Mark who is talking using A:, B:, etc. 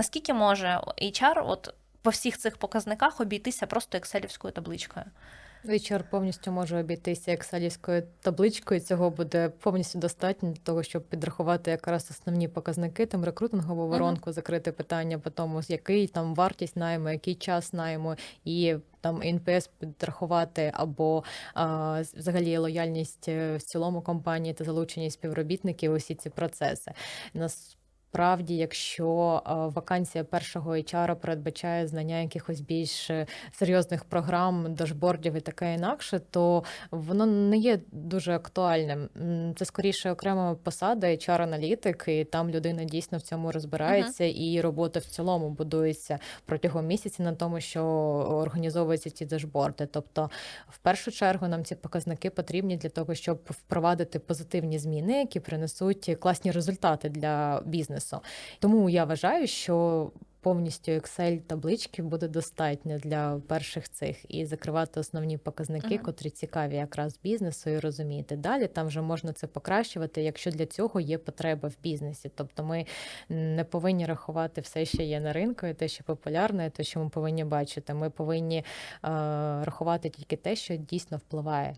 A: Наскільки може HR от по всіх цих показниках обійтися просто екселівською табличкою?
B: HR повністю може обійтися екселівською табличкою. Цього буде повністю достатньо для того, щоб підрахувати якраз основні показники, там рекрутингову воронку, закрити питання по тому, з який там вартість найму, який час найму, і там НПС підрахувати, або а, взагалі лояльність е, в цілому компанії та залученість співробітників. Усі ці процеси. Нас Справді, якщо вакансія першого HR передбачає знання якихось більш е, серйозних програм, дашбордів і таке інакше, то воно не є дуже актуальним. Це скоріше окрема посада, HR-аналітик, і там людина дійсно в цьому розбирається, і робота в цілому будується протягом місяця на тому, що організовуються ці дашборди. Тобто, в першу чергу нам ці показники потрібні для того, щоб впровадити позитивні зміни, які принесуть класні результати для бізнесу. Тому я вважаю, що повністю Excel таблички буде достатньо для перших цих і закривати основні показники,
A: Мгм.
B: котрі цікаві якраз бізнесу, і розуміти. Далі там вже можна це покращувати, якщо для цього є потреба в бізнесі. Тобто ми не повинні рахувати все, що є на ринку, і те, що популярне, і те, що ми повинні бачити. Ми повинні е, рахувати тільки те, що дійсно впливає